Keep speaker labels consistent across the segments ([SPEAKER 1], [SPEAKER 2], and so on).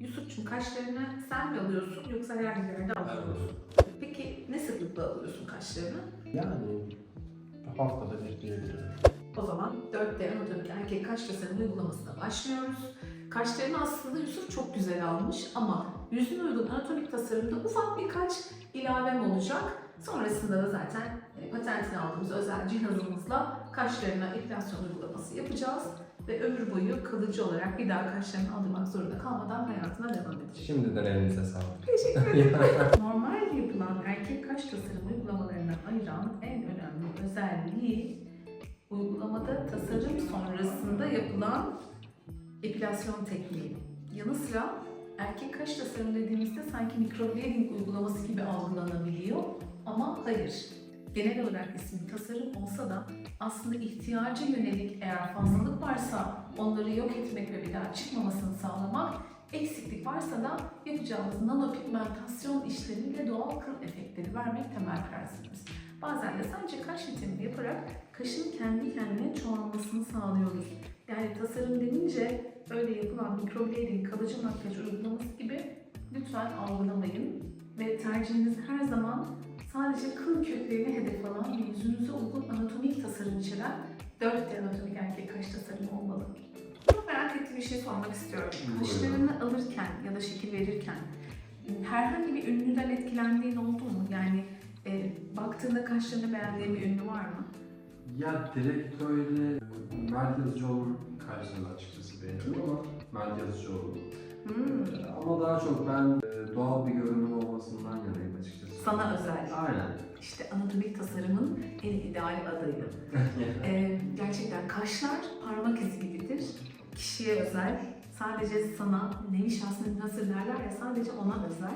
[SPEAKER 1] Yusuf'cum kaşlarını sen mi alıyorsun yoksa herhangi bir yerde alıyor musun? Peki ne sıklıkla alıyorsun kaşlarını?
[SPEAKER 2] Yani haftada bir diyebilirim.
[SPEAKER 1] O zaman 4D anatomik erkek kaş tasarımı uygulamasına başlıyoruz. Kaşlarını aslında Yusuf çok güzel almış ama yüzüne uygun anatomik tasarımda ufak birkaç ilavem olacak. Sonrasında da zaten e, patentini aldığımız özel cihazımızla kaşlarına epilasyon uygulaması yapacağız. Ve ömür boyu kalıcı olarak bir daha kaşlarını aldırmak zorunda kalmadan hayatına devam edecek.
[SPEAKER 2] Şimdiden elinize sağlık.
[SPEAKER 1] Teşekkür ederim. Normal yapılan erkek kaş tasarım uygulamalarından ayıran en önemli özelliği uygulamada tasarım sonrasında yapılan epilasyon tekniği. Yanı sıra erkek kaş tasarım dediğimizde sanki microblading uygulaması gibi algılanabiliyor ama hayır. Genel olarak ismi tasarım olsa da aslında ihtiyaca yönelik eğer fazlalık varsa onları yok etmek ve bir daha çıkmamasını sağlamak eksiklik varsa da yapacağımız nanopigmentasyon işlemiyle doğal kıl efektleri vermek temel prensibimiz. Bazen de sadece kaş vitamini yaparak kaşın kendi kendine çoğalmasını sağlıyoruz. Yani tasarım denince öyle yapılan microblading kalıcı makyaj uygulaması gibi lütfen algılamayın ve tercihiniz her zaman sadece kıl köklerini hedef alan ve yüzünüze uygun anatomik tasarım içeren 4D anatomik erkek kaş tasarımı olmalı. Çok merak ettiğim bir şey sormak istiyorum. Kaşlarını alırken ya da şekil verirken herhangi bir ünlüden etkilendiğin oldu mu? Yani e, baktığında kaşlarını beğendiğin bir ünlü var mı?
[SPEAKER 2] Ya direkt öyle Mert Yazıcıoğlu'nun karşısında açıkçası beğendim ama Mert Yazıcıoğlu.
[SPEAKER 1] Hmm.
[SPEAKER 2] Ama daha çok ben e, doğal bir görünüm olmasından yanayım açıkçası.
[SPEAKER 1] Sana özel.
[SPEAKER 2] Aynen.
[SPEAKER 1] İşte anatomik tasarımın en ideal adayı. Ee, gerçekten kaşlar parmak izi gibidir. Kişiye özel. Sadece sana nevi şahsını nasıl derler ya sadece ona özel.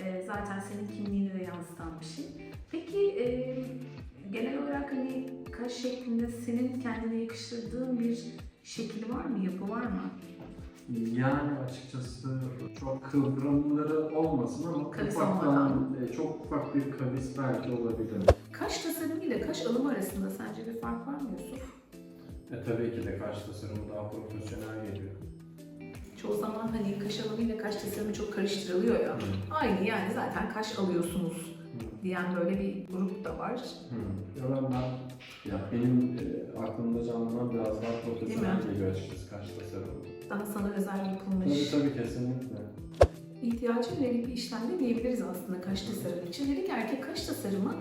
[SPEAKER 1] Ee, zaten senin kimliğini de yansıtan bir şey. Peki e, genel olarak hani kaş şeklinde senin kendine yakıştırdığın bir şekil var mı, yapı var mı?
[SPEAKER 2] Yani açıkçası çok kıvrımları olmasın ama
[SPEAKER 1] Kavis
[SPEAKER 2] ufaktan, e, çok ufak bir kavis belki olabilir.
[SPEAKER 1] Kaş tasarımı ile kaş alımı arasında sence bir fark var mı Yusuf?
[SPEAKER 2] E, tabii ki de karşı tasarımı daha profesyonel geliyor.
[SPEAKER 1] Çoğu zaman hani kaş alımı ile kaş tasarımı çok karıştırılıyor ya. Aynı yani zaten kaş alıyorsunuz diyen böyle bir grup da var.
[SPEAKER 2] Hmm. Ya ben, ben ya benim e, aklımda canlanan biraz daha profesyonel
[SPEAKER 1] Değil mi?
[SPEAKER 2] geliyor açıkçası karşı tasarımı.
[SPEAKER 1] Daha sana özel
[SPEAKER 2] Tabii
[SPEAKER 1] yapılmış.
[SPEAKER 2] tabii kesinlikle.
[SPEAKER 1] İhtiyaca yönelik bir işlemde diyebiliriz aslında kaş tasarımı için. Dedik ki erkek kaş tasarımı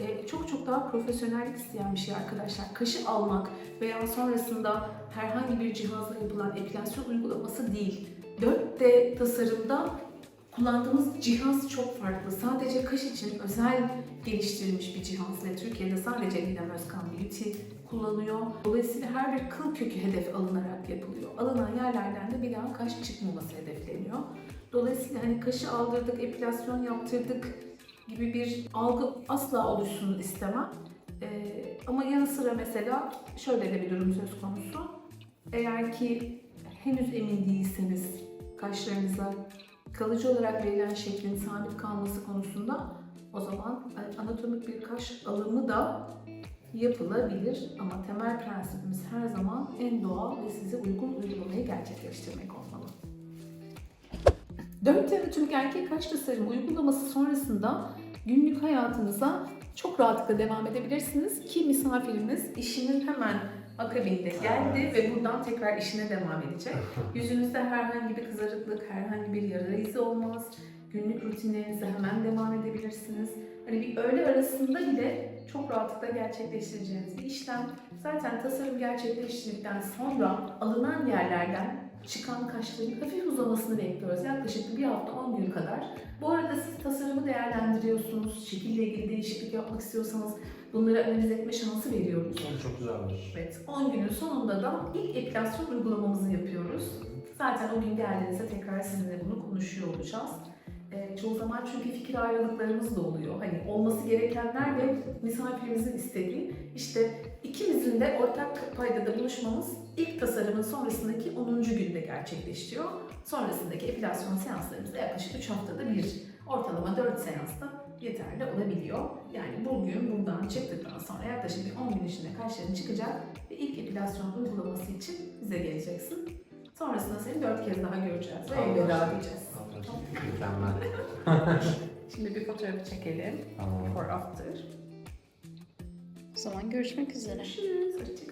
[SPEAKER 1] e, çok çok daha profesyonellik isteyen bir şey arkadaşlar. Kaşı almak veya sonrasında herhangi bir cihazla yapılan epilasyon uygulaması değil. 4D tasarımda kullandığımız cihaz çok farklı. Sadece kaş için özel geliştirilmiş bir cihaz ve Türkiye'de sadece Didem Özkan Beauty kullanıyor. Dolayısıyla her bir kıl kökü hedef alınarak yapılıyor. Alınan yerlerden de bir daha kaş çıkmaması hedefleniyor. Dolayısıyla hani kaşı aldırdık, epilasyon yaptırdık gibi bir algı asla oluşsun istemem. Ee, ama yanı sıra mesela şöyle de bir durum söz konusu. Eğer ki henüz emin değilseniz kaşlarınıza kalıcı olarak verilen şeklin sabit kalması konusunda o zaman anatomik bir kaş alımı da yapılabilir ama temel prensibimiz her zaman en doğal ve size uygun uygulamayı gerçekleştirmek olmalı. 4 anatomik erkek kaş tasarımı uygulaması sonrasında günlük hayatınıza çok rahatlıkla devam edebilirsiniz ki misafirimiz işinin hemen akabinde geldi ve buradan tekrar işine devam edecek. Yüzünüzde herhangi bir kızarıklık, herhangi bir yara izi olmaz. Günlük rutinlerinize hemen devam edebilirsiniz. Hani bir öğle arasında bile çok rahatlıkla gerçekleştireceğiniz bir işlem. Zaten tasarım gerçekleştirdikten sonra alınan yerlerden çıkan kaşların hafif uzamasını bekliyoruz. Yaklaşık bir hafta 10 gün kadar. Bu arada siz tasarımı değerlendiriyorsunuz. Şekille ilgili değişiklik yapmak istiyorsanız bunları analiz etme şansı veriyoruz.
[SPEAKER 2] Çok güzelmiş.
[SPEAKER 1] Evet, 10 günün sonunda da ilk epilasyon uygulamamızı yapıyoruz. Zaten o gün geldiğinizde tekrar sizinle bunu konuşuyor olacağız. Ee, çoğu zaman çünkü fikir ayrılıklarımız da oluyor. Hani olması gerekenler ve misafirimizin istediği. İşte ikimizin de ortak paydada buluşmamız ilk tasarımın sonrasındaki 10. günde gerçekleşiyor. Sonrasındaki epilasyon seanslarımız da yaklaşık 3 haftada bir, ortalama 4 seansta yeterli olabiliyor. Yani bugün buradan çıktıktan sonra yaklaşık bir 10 gün içinde kaşların çıkacak ve ilk epilasyon uygulaması için bize geleceksin. Sonrasında seni dört kez daha göreceğiz ve
[SPEAKER 2] Tamam.
[SPEAKER 1] elveda diyeceğiz.
[SPEAKER 2] Mükemmel.
[SPEAKER 1] Şimdi bir fotoğrafı çekelim.
[SPEAKER 2] Tamam.
[SPEAKER 1] For after.
[SPEAKER 3] O zaman görüşmek üzere.
[SPEAKER 1] Görüşürüz.